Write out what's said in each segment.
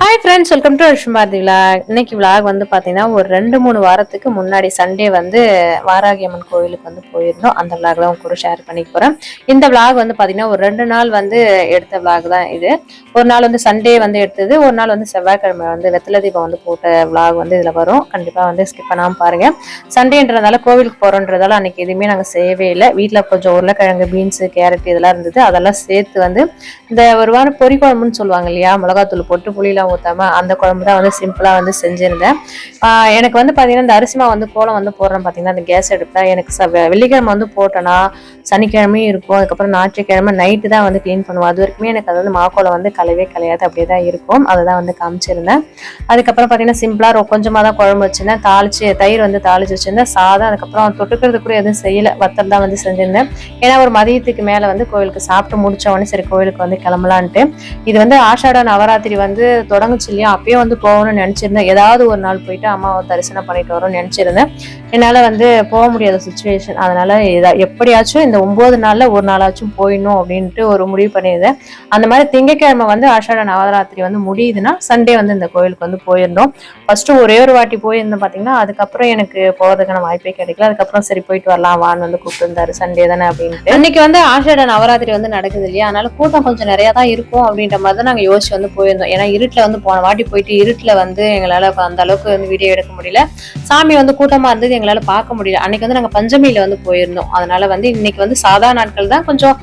Hi friends welcome to Arshumathi vlog இன்னைக்கு vlog வந்து பார்த்தீங்கன்னா ஒரு ரெண்டு மூணு வாரத்துக்கு முன்னாடி சண்டே வந்து வாராகி அம்மன் கோயிலுக்கு வந்து போயிருந்தோம். அந்த விலாக் தான் உங்க கூட ஷேர் பண்ணிக்க போகிறேன் இந்த விலாக் வந்து பார்த்தீங்கன்னா ஒரு ரெண்டு நாள் வந்து எடுத்த விலாக் தான் இது. ஒரு நாள் வந்து சண்டே வந்து எடுத்தது. ஒரு நாள் வந்து செவ்வாய்க்கிழமை வந்து வெத்தலை தீபம் வந்து போட்ட விலாக் வந்து இதில் வரும். கண்டிப்பாக வந்து ஸ்கிப் பண்ணாமல் பாருங்கள் சண்டேன்றதால கோவிலுக்கு போகிறோன்றதால அன்னைக்கு எதுவுமே நாங்கள் செய்யவே இல்லை. வீட்டில் கொஞ்சம் உருளைக்கிழங்கு பீன்ஸு கேரட் இதெல்லாம் இருந்தது. அதெல்லாம் சேர்த்து வந்து இந்த ஒரு வாரம் பொரி குழம்புன்னு சொல்லுவாங்க இல்லையா மிளகாத்தூள் போட்டு புளியெல்லாம் ஊற்றாம அந்த குழம்பு தான் வந்து சிம்பிளாக வந்து செஞ்சுருந்தேன். எனக்கு வந்து பார்த்தீங்கன்னா இந்த அரிசிமா வந்து கோலம் வந்து போடுறேன் பார்த்தீங்கன்னா அந்த கேஸ் எடுப்பேன். எனக்கு ச வெள்ளிக்கிழமை வந்து போட்டேன்னா சனிக்கிழமையும் இருக்கும். அதுக்கப்புறம் ஞாயிற்றுக்கிழமை நைட்டு தான் வந்து க்ளீன் பண்ணுவோம் அது வரைக்குமே எனக்கு அது வந்து மாக்கோலம் வந்து கலவே கலையாது. அப்படியே தான் இருக்கும். அதை தான் வந்து காமிச்சிருந்தேன். அதுக்கப்புறம் பார்த்தீங்கன்னா சிம்பிளாக கொஞ்சமாக தான் குழம்பு வச்சிருந்தேன். தாளிச்சு தயிர் வந்து தாளிச்சு வச்சிருந்தேன். சாதம் அதுக்கப்புறம் தொட்டுக்கிறது கூட எதுவும் செய்யலை. வத்தல் தான் வந்து செஞ்சிருந்தேன். ஏன்னா ஒரு மதியத்துக்கு மேலே வந்து கோவிலுக்கு சாப்பிட்டு முடிச்ச உடனே சரி கோவிலுக்கு வந்து கிளம்பலான்ட்டு. இது வந்து ஆஷாட நவராத்திரி வந்து தொடங்குச்சு இல்லையா? அப்பயே வந்து போகணும்னு நினச்சிருந்தேன். ஏதாவது ஒரு நாள் போயிட்டு அம்மாவை தரிசனம் பண்ணிட்டு வரோம்னு நினச்சிருந்தேன். என்னால் வந்து போக முடியாத சுச்சுவேஷன் அதனால இத- எப்படியாச்சும் இந்த ஒன்பது நாளில் ஒரு நாளாச்சும் போயிடணும் அப்படின்ட்டு ஒரு முடிவு பண்ணியிருந்தேன். அந்த மாதிரி திங்கட்கிழமை வந்து ஆஷாட நவராத்திரி வந்து முடியுதுன்னா சண்டே வந்து இந்த கோயிலுக்கு வந்து போயிருந்தோம் ஃபர்ஸ்ட் ஒரே ஒரு வாட்டி போயிருந்தேன் பார்த்தீங்கன்னா அதுக்கப்புறம் எனக்கு போகிறதுக்கான வாய்ப்பே கிடைக்கல. அதுக்கப்புறம் சரி போயிட்டு வரலாம் வான்னு வந்து கூப்பிட்டுருந்தாரு. சண்டே தானே அப்படின்ட்டு. இன்னைக்கு வந்து ஆஷாட நவராத்திரி வந்து நடக்குது இல்லையா? அதனால கூட்டம் கொஞ்சம் நிறையா தான் இருக்கும் அப்படின்ற மாதிரி தான் நாங்கள் யோசிச்சு வந்து போயிருந்தோம். ஏன்னா இருட்டில் வந்து போன வாட்டி போயிட்டு இருட்டில் வந்து எங்களால் அந்த அளவுக்கு வந்து வீடியோ எடுக்க முடியல. சாமி வந்து கூட்டமாக இருந்தது எங்களால் பார்க்க முடியல. அன்னைக்கு வந்து நாங்கள் பஞ்சமியில் வந்து போயிருந்தோம். அதனால வந்து இன்னைக்கு வந்து சாதா நாட்கள் தான். கொஞ்சம்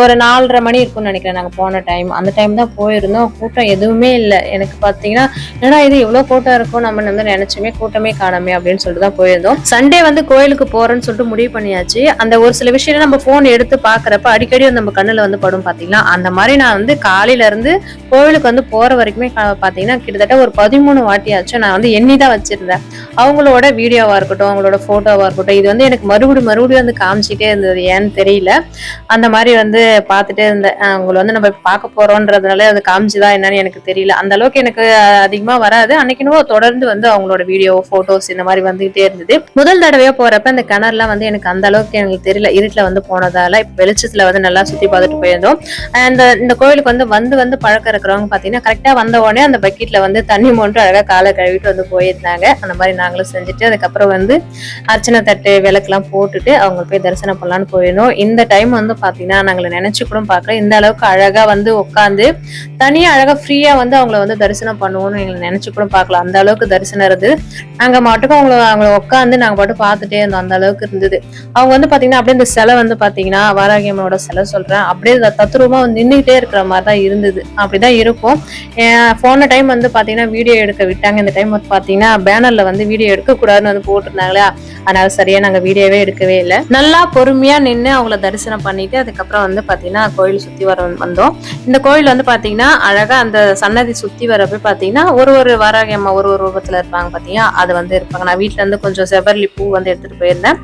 ஒரு நாலரை மணி இருக்கும்னு நினைக்கிறேன் நாங்கள் போன டைம் அந்த டைம் தான் போயிருந்தோம். கூட்டம் எதுவுமே இல்லை. எனக்கு பார்த்தீங்கன்னா ஏன்னா இது எவ்வளோ கூட்டம் இருக்கும்? நம்ம வந்து நினைச்சுமே கூட்டமே காணாமே அப்படின்னு சொல்லிட்டு தான் போயிருந்தோம். சண்டே வந்து கோயிலுக்கு போறேன்னு சொல்லிட்டு முடிவு பண்ணியாச்சு. அந்த ஒரு சில விஷயம் நம்ம போன் எடுத்து பாக்குறப்ப அடிக்கடி நம்ம கண்ணுல வந்து படும் பாத்தீங்களா? அந்த மாதிரி நான் வந்து காலையில இருந்து கோவிலுக்கு வந்து போற வரைக்குமே பார்த்தீங்கன்னா கிட்டத்தட்ட ஒரு பதிமூணு வாட்டியாச்சும் நான் வந்து எண்ணி தான் வச்சிருந்தேன். அவங்களோட வீடியோவாக இருக்கட்டும் அவங்களோட ஃபோட்டோவாக இருக்கட்டும் இது வந்து எனக்கு மறுபடியும் மறுபடியும் வந்து காமிச்சிட்டே இருந்தது. ஏன்னு தெரியல. அந்த மாதிரி வந்து பார்த்துட்டே இருந்தேன். அவங்கள வந்து நம்ம பார்க்க போகிறோன்றதுனால அது காமிச்சுதான் என்னன்னு எனக்கு தெரியல. அந்த அளவுக்கு எனக்கு அதிகமாக வராது. அன்னைக்குன்னு தொடர்ந்து வந்து அவங்களோட வீடியோ ஃபோட்டோஸ் இந்த மாதிரி வந்துகிட்டே இருந்தது. முதல் தடவையாக போகிறப்ப இந்த கிணறுலாம் வந்து எனக்கு அந்த அளவுக்கு எனக்கு தெரியல. இருட்டில் வந்து போனதால இப்போ வெளிச்சத்தில் வந்து நல்லா சுற்றி பார்த்துட்டு போயிருந்தோம். அந்த இந்த கோயிலுக்கு வந்து வந்து வந்து பழக்கம் இருக்கிறவங்க பார்த்தீங்கன்னா கரெக்டாக வந்த உடனே அந்த பக்கெட்ல வந்து தண்ணி மொண்டு அழகா காலை கழுவிட்டு வந்து போயிருந்தாங்க. அந்த மாதிரி நாங்களும் செஞ்சுட்டு அதுக்கப்புறம் வந்து அர்ச்சனை தட்டு விளக்குலாம் போட்டுட்டு அவங்க போய் தரிசனம் பண்ணலான்னு போயிருந்தோம். இந்த டைம் வந்து பாத்தீங்கன்னா நாங்களை நினைச்சு கூட பார்க்கல. இந்த அளவுக்கு அழகா வந்து உட்காந்து தனியா அழகா ஃப்ரீயா வந்து அவங்கள வந்து தரிசனம் பண்ணுவோம்னு எங்களை நினைச்சு கூட பார்க்கல. அந்த அளவுக்கு தரிசனம் இருந்தது. நாங்க மாட்டுக்கும் அவங்கள அவங்கள உட்காந்து நாங்க பாட்டு பார்த்துட்டே இருந்தோம். அந்த அளவுக்கு இருந்தது. அவங்க வந்து பாத்தீங்கன்னா அப்படியே இந்த சிலை வந்து பாத்தீங்கன்னா வாராகியம்மனோட சிலை சொல்றேன். அப்படியே தத்ரூபமாக வந்து நின்றுகிட்டே இருக்கிற மாதிரி தான் இருந்தது. அப்படிதான் இருக்கும். போன டைம் வந்து பாத்தீங்கன்னா வீடியோ எடுக்க விட்டாங்க. இந்த டைம் வந்து பாத்தீங்கன்னா பேனர்ல வந்து வீடியோ எடுக்க கூடாதுன்னு வந்து போட்டிருந்தாங்களா? அதனால சரியா நாங்க வீடியோவே எடுக்கவே இல்லை. நல்லா பொறுமையா நின்று அவங்கள தரிசனம் பண்ணிட்டு அதுக்கப்புறம் வந்து பாத்தீங்கன்னா கோயில் சுத்தி வர வந்தோம். இந்த கோயில் வந்து பாத்தீங்கன்னா அழகா அந்த சன்னதி சுத்தி வரப்போ பாத்தீங்கன்னா ஒரு ஒரு வாராகி அம்மா ஒரு ஒரு ரூபத்துல இருப்பாங்க பாத்தீங்கன்னா அது வந்து இருப்பாங்க. நான் வீட்ல இருந்து கொஞ்சம் செவர்லி பூ வந்து எடுத்துட்டு போயிருந்தேன்.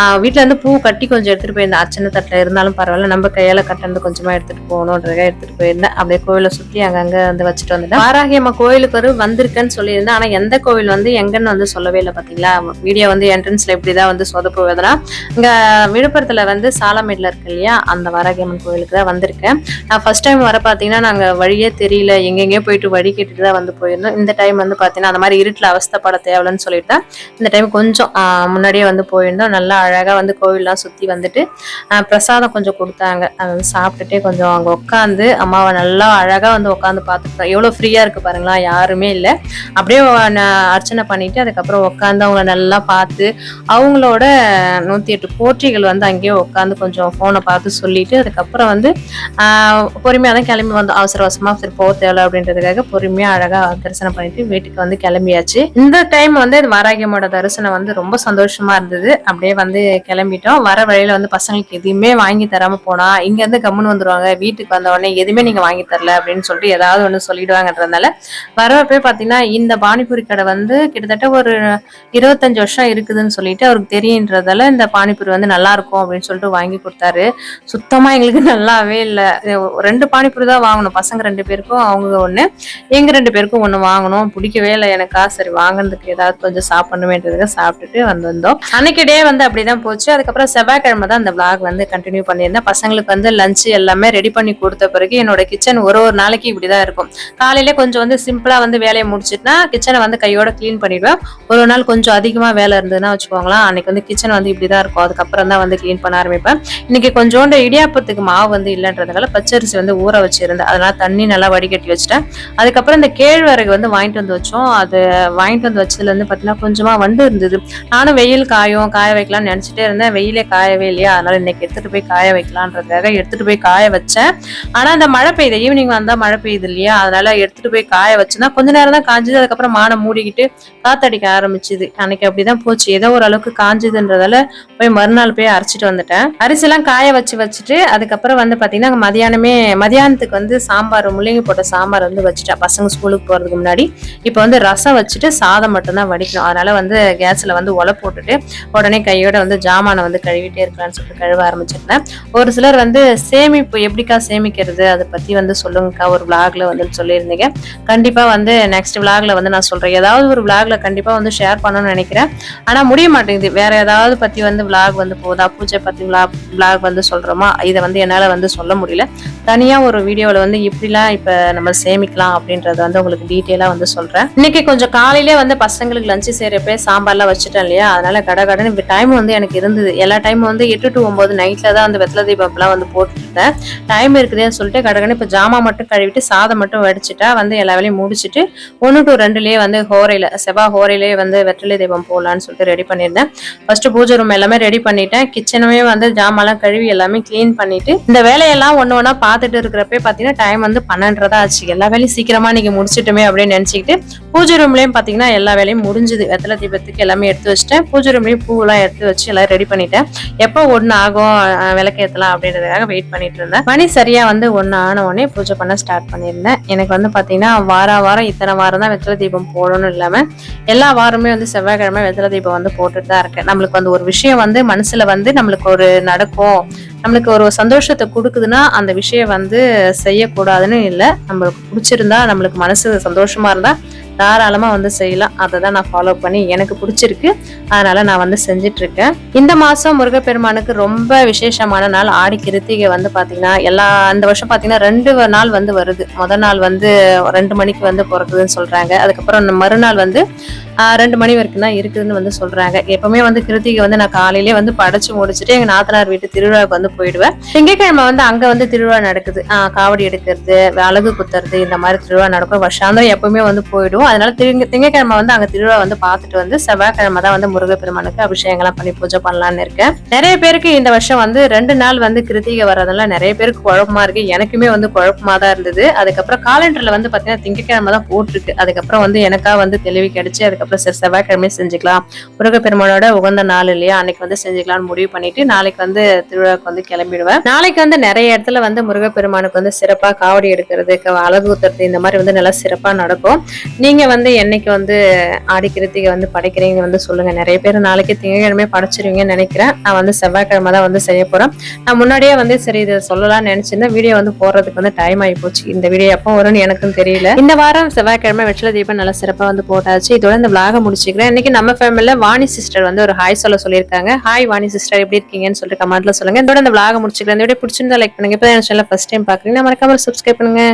ஆஹ் இருந்து பூ கட்டி கொஞ்சம் எடுத்துட்டு போயிருந்தேன். அர்ச்சனை தட்டுல இருந்தாலும் பரவாயில்ல. நம்ம கையால கட்டந்து கொஞ்சமா எடுத்துட்டு போகணுன்றத எடுத்துட்டு போயிருந்தேன். அப்படியே கோயிலை சுத்தி அங்கங்க வந்து வச்சுட்டு வந்துட்டேன். வாராகி அம்மா கோயிலுக்கு ஒரு வந்திருக்கேன்னு சொல்லியிருந்தேன். ஆனா எந்த கோவில் வந்து எங்கன்னு வந்து சொல்லவே இல்லை பாத்தீங்களா வீடியோ வந்து என்ட்ரன்ஸ்ல இப்படிதான் வந்து சொதப்புவதுனா இங்க விழுப்புரத்துல வந்து சாலமேட்ல இருக்கு இல்லையா? அந்த வாராகி அம்மன் கோயிலுக்கு தான் வந்திருக்கேன். நான் ஃபர்ஸ்ட் டைம் வர பாத்தீங்கன்னா நாங்க வழியே தெரியல. எங்கெங்கேயோ போயிட்டு வழி கேட்டுட்டு தான் வந்து போயிருந்தோம். இந்த டைம் வந்து பாத்தீங்கன்னா அந்த மாதிரி இருட்டுல அவஸ்தப்பட தேவையில்லைன்னு சொல்லிட்டு இந்த டைம் கொஞ்சம் முன்னாடியே வந்து போயிருந்தோம். நல்லா அழகா வந்து கோவில்லாம் சுத்தி வந்துட்டு பிரசாதம் கொஞ்சம் கொடுத்தாங்க. அதை வந்து சாப்பிட்டுட்டே கொஞ்சம் அங்க உட்காந்து அம்மாவை நல்லா அழகா வந்து உட்காந்து பார்த்துட்டோம் எவ்வளவு ஃப்ரீயா இருக்கு பாருங்களா யாருமே இல்லை. அப்படியே நான் அர்ச்சனை பண்ணிட்டு அதுக்கப்புறம் உட்காந்து அவங்கள நல்லா பார்த்து அவங்களோட நூத்தி எட்டு போற்றிகள் வந்து அங்கேயே உட்காந்து கொஞ்சம் போனை பார்த்து சொல்லிட்டு அதுக்கப்புறம் வந்து பொறுமையாக பொறுமையா தான் கிளம்பி வந்தோம். அவசர அவசரமா சரி போக தேவை அப்படின்றதுக்காக பொறுமையா அழகா தரிசனம் பண்ணிட்டு வீட்டுக்கு வந்து கிளம்பியாச்சு. இந்த டைம் வந்து வாராகியமோட தரிசனம் வந்து ரொம்ப சந்தோஷமா இருந்தது. அப்படியே வந்து கிளம்பிட்டோம். வர வழியில வந்து பசங்களுக்கு எதுவுமே வாங்கி தராம போனா இங்க இருந்து கம்முன்னு வந்துருவாங்க. வீட்டுக்கு வந்த உடனே எதுவுமே நீங்க வாங்கி தரல அப்படின்னு சொல்லிட்டு ஏதாவது ஒன்று சொல்லிடுவாங்க. அப்படின்றதுனால வரப்பே பாத்தீங்கன்னா இந்த பானிபூரி கடை வந்து கிட்டத்தட்ட ஒரு இருபத்தஞ்சு வருஷம் இருக்குதுன்னு சொல்லிட்டு அவருக்கு தெரியுன்றதால இந்த பானிபூரி வந்து நல்லா இருக்கும் அப்படின்னு சொல்லிட்டு வாங்கி கொடுத்தாரு. சுத்தமா எங்களுக்கு நல்லாவே இல்லை. ரெண்டு பானிபூரி தான் வாங்கணும். பசங்க ரெண்டு பேருக்கும் அவங்க ஒன்று எங்க ரெண்டு பேருக்கும் ஒன்று வாங்கணும். பிடிக்கவே இல்லை எனக்கா. சரி வாங்கினதுக்கு ஏதாவது கொஞ்சம் சாப்பிடணுமேன்றதுக்கு சாப்பிட்டுட்டு வந்திருந்தோம். அன்னைக்கு டே வந்து அப்படிதான் போச்சு. அதுக்கப்புறம் செவ்வாய்க்கிழமை தான் அந்த விளாக் வந்து கண்டினியூ பண்ணியிருந்தேன். பசங்களுக்கு வந்து லஞ்சு எல்லாமே ரெடி பண்ணி கொடுத்த பிறகு என்னோட கிச்சன் ஒரு ஒரு நாளைக்கு இப்படிதான் இருக்கும். காலையில கொஞ்சம் வந்து சிம்பிளா வந்து வேலையை முடிச்சுட்டுனா கிச்சனை வந்து கையோட க்ளீன் பண்ணிடுவேன். ஒரு நாள் கொஞ்சம் அதிகமா வேலை இருந்ததுன்னா வச்சுக்கோங்களேன் அன்னைக்கு வந்து கிச்சன் வந்து இப்படிதான் இருக்கும். அதுக்கப்புறம் தான் வந்து க்ளீன் பண்ண ஆரம்பிப்பேன். இன்னைக்கு கொஞ்சோண்டு இடியாப்பத்துக்கு மாவு வந்து இல்லைன்றதுனால பச்சரிசி வந்து ஊற வச்சிருந்தேன். அதனால தண்ணி நல்லா வடிகட்டி வச்சுட்டேன். அதுக்கப்புறம் இந்த கேழ்வரகு வந்து வாங்கிட்டு வந்து வச்சோம். அது வாங்கிட்டு வந்து வச்சதுல இருந்து பார்த்தீங்கன்னா கொஞ்சமா வண்டு இருந்தது. நானும் வெயில் காயும் காய வைக்கலாம்னு நினைச்சிட்டே இருந்தேன். வெயிலே காயவே இல்லையா? அதனால இன்னைக்கு எடுத்துட்டு போய் காய வைக்கலான்றதுக்காக எடுத்துட்டு போய் காய வச்சேன். ஆனா அந்த மழை பெய்யுது. ஈவினிங் வந்தா மழை பெய்யுது இல்லையா? அதனால எடுத்துட்டு போய் காய வச்சுன்னா கொஞ்ச நேரம் தான் காஞ்சது. அதுக்கப்புறம் மானை மூடிக்கிட்டு காத்தடிக்க ஆரம்பிச்சுது. அன்னைக்கு அப்படிதான் போச்சு. ஏதோ ஒரு அளவுக்கு காஞ்சதுன்றதால போய் மறுநாள் போய் அரைச்சிட்டு வந்துட்டேன். அரிசிலாம் காய வச்சு வச்சுட்டு அதுக்கப்புறம் வந்து பாத்தீங்கன்னா மதியானமே மதியானத்துக்கு வந்து சாம்பார் முள்ளங்கி போட்ட சாம்பார் வந்து வச்சுட்டேன். பசங்க ஸ்கூலுக்கு போறதுக்கு முன்னாடி. இப்போ வந்து ரசம் வச்சுட்டு சாதம் மட்டும்தான் வடிக்கணும். அதனால வந்து கேஸ்ல வந்து ஒலை போட்டுட்டு உடனே கையோட வந்து ஜாமானை வந்து கழுவிட்டே இருக்கலாம்னு சொல்லிட்டு கழுவ ஆரம்பிச்சிருந்தேன். ஒரு சிலர் வந்து சேமிப்பு எப்படிக்கா சேமிக்கிறது? அதை பத்தி வந்து சொல்லுங்கக்கா. ஒரு விளாக்ல வந்து சொல்லியிருந்தீங்க. கண்டிப்பா வந்து நெக்ஸ்ட் விளாக்ல வந்து நான் சொல்றேன். ஏதாவது ஒரு விளாக்ல கண்டிப்பா வந்து ஷேர் பண்ணணும்னு நினைக்கிறேன். ஆனா முடிய மாட்டேங்குது. வேற ஏதாவது பத்தி வந்து விளாக் வந்து போதா? பூஜை பத்தி விளாக் விளாக் வந்து சொல்றோமா? இதை வந்து என்னால வந்து சொல்ல முடியல. தனியா ஒரு வீடியோவில் வந்து இப்படிலாம் இப்போ நம்ம சேமிக்கலாம் அப்படின்றத வந்து உங்களுக்கு டீட்டெயிலாக வந்து சொல்றேன். இன்னைக்கு கொஞ்சம் காலையிலே வந்து பசங்களுக்கு லஞ்சு செய்கிறப்பே சாம்பார்லாம் வச்சுட்டேன் இல்லையா? அதனால கடை கடன் டைம் வந்து எனக்கு இருந்தது. எல்லா டைமும் வந்து எட்டு டு ஒம்பது நைட்ல தான் வந்து வெத்தலை தீபம்லாம் வந்து போட்டுருந்தேன் டைம் இருக்குதேன்னு சொல்லிட்டு கடகடன்னு இப்போ ஜாமா மட்டும் கழுவிட்டு சாதம் மட்டும் வடிச்சிட்டா வந்து எல்லா வேலையும் முடிச்சுட்டு ஒன்று டு ரெண்டுலேயே வந்து ஹோரையில் செவ்வாய் ஹோரையிலே வந்து வெற்றிலை தீபம் போடலான்னு சொல்லிட்டு ரெடி பண்ணியிருந்தேன். ஃபஸ்ட்டு பூஜை ரூம் எல்லாமே ரெடி பண்ணிட்டேன். கிச்சனுமே வந்து ஜாமான்லாம் கழுவி எல்லாமே க்ளீன் பண்ணிட்டு இந்த வேலையெல்லாம் ஒன்று ஒன்றா பார்த்துட்டு இருக்கிறப்பே பார்த்தீங்கன்னா டைம் வந்து பன்னெண்டரை ஆச்சு. எல்லா வேலையும் சீக்கிரமாக இன்றைக்கி முடிச்சிட்டுமே அப்படின்னு நினச்சிக்கிட்டு பூஜை ரூம்லேயும் பார்த்தீங்கன்னா எல்லா வேலையும் முடிஞ்சுது. வெத்தலை தீபத்துக்கு எல்லாமே எடுத்து வச்சுட்டேன். பூஜை ரூம்லேயும் பூவெல்லாம் எடுத்து வச்சு எல்லாம் ரெடி பண்ணிட்டேன். எப்போ ஒன்று ஆகும் விளக்கேற்றலாம் அப்படின்றதுக்காக வெயிட் பண்ணிட்டு இருந்தேன். மணி சரியாக வந்து ஒன்று ஆன உடனே பூஜை பண்ண ஸ்டார்ட் பண்ணியிருந்தேன். எனக்கு வந்து பார்த்தீங்கன்னா வார வாரம் இத்தனை வாரம் தான் வெத்தலை தீபம் போடணும்னு இல்லாமல் எல்லா வாரமே வந்து செவ்வாய்க்கிழமை வெத்தலை தீபம் வந்து போட்டுட்டு தான் இருக்கேன். நம்மளுக்கு வந்து ஒரு விஷயம் வந்து மனசுல வந்து நம்மளுக்கு ஒரு நடக்கும். நம்மளுக்கு ஒரு சந்தோஷத்தை கொடுக்குதுன்னா அந்த விஷயம் வந்து செய்யக்கூடாதுன்னு இல்லை. நம்மளுக்கு பிடிச்சிருந்தா நம்மளுக்கு மனசு சந்தோஷமா இருந்தா தாராளமாக வந்து செய்யலாம். அதை தான் நான் ஃபாலோ பண்ணி எனக்கு பிடிச்சிருக்கு. அதனால நான் வந்து செஞ்சுட்டு இருக்கேன் இந்த மாதம் முருகப்பெருமானுக்கு ரொம்ப விசேஷமான நாள். ஆடி கிருத்திகை வந்து பார்த்திங்கன்னா எல்லா அந்த வருஷம் பார்த்தீங்கன்னா ரெண்டு நாள் வந்து வருது. முதல் நாள் வந்து ரெண்டு மணிக்கு வந்து பிறக்குதுன்னு சொல்கிறாங்க அதுக்கப்புறம் இந்த மறுநாள் வந்து ரெண்டு மணி வரைக்கும் தான் இருக்குதுன்னு வந்து சொல்கிறாங்க எப்போவுமே வந்து கிருத்திகை வந்து நான் காலையிலேயே வந்து படைச்சு முடிச்சுட்டு எங்கள் நாத்தனார் வீட்டு திருவிழாவுக்கு வந்து போயிடுவேன். திங்கட்கிழமை வந்து அங்கே வந்து திருவிழா நடக்குது. காவடி எடுக்கிறது அழகு குத்துறது இந்த மாதிரி திருவிழா நடக்கும். வருஷாந்தம் எப்பவுமே வந்து போயிடும் அதனால திங்க திங்கக்கிழமை வந்து அங்க திருவிழா வந்து பார்த்துட்டு வந்து செவ்வாய்க்கிழமை தான் வந்து முருகப்பெருமானுக்கு அபிஷேகம்லாம் பண்ணி பூஜை பண்ணலாம்னு இருக்கேன். நிறைய பேருக்கு இந்த வருஷம் வந்து ரெண்டு நாள் வந்து கிருத்திகை வர்றதுனால நிறைய பேருக்கு குழப்பமா இருக்கு. எனக்குமே வந்து குழப்பமா தான் இருந்தது. அதுக்கப்புறம் காலண்டர்ல வந்து பாத்தீங்கன்னா திங்கக்கிழமை தான் போட்டிருக்கு. அதுக்கப்புறம் வந்து எனக்கா வந்து தெளிவு கிடைச்சு அதுக்கப்புறம் சரி செவ்வாய்க்கிழமை செஞ்சுக்கலாம். முருகப்பெருமானோட உகந்த நாள் இல்லையா அன்னைக்கு வந்து செஞ்சுக்கலாம்னு முடிவு பண்ணிட்டு நாளைக்கு வந்து திருவிழாவுக்கு வந்து கிளம்பிடுவேன். நாளைக்கு வந்து நிறைய இடத்துல வந்து முருகப்பெருமானுக்கு வந்து சிறப்பா காவடி எடுக்கிறது அழகு ஊத்துறது இந்த மாதிரி வந்து நல்லா சிறப்பா நடக்கும். நீங்க வந்து என்னைக்கு வந்து ஆடி கிருத்திகை வந்து படைக்கிறீங்க வந்து சொல்லுங்க. நிறைய பேர் நாளைக்கு திங்கட்கிழமை படைச்சிருவீங்கன்னு நினைக்கிறேன். நான் வந்து செவ்வாய்க்கிழமை தான் வந்து செய்ய போறேன். நான் முன்னாடியே வந்து சரி இதை சொல்லலாம்னு நினைச்சிருந்தேன். வீடியோ வந்து போடுறதுக்கு வந்து டைம் ஆகி போச்சு. இந்த வீடியோ எப்போ வரும்னு எனக்கும் தெரியல. இந்த வாரம் செவ்வாய்க்கிழமை வெற்றில தீபம் நல்லா சிறப்பா வந்து போட்டாச்சு. இதோட இந்த விளாக முடிச்சுக்கிறேன். இன்னைக்கு நம்ம ஃபேமிலியில வாணி சிஸ்டர் வந்து ஒரு ஹாய் சொல்ல சொல்லியிருக்காங்க. ஹாய் வாணி சிஸ்டர் எப்படி இருக்கீங்கன்னு சொல்லிட்டு கமெண்ட்ல சொல்லுங்க. இதோட இந்த விளாக முடிச்சுக்கிறேன். இந்த வீடியோ பிடிச்சிருந்தா லைக் பண்ணுங்க. இப்போ என் சேனல் ஃபர்ஸ்ட் டைம் பாக்குறீங்கன்னா மறக்காம சப்ஸ்கிரைப் பண்ணுங்க.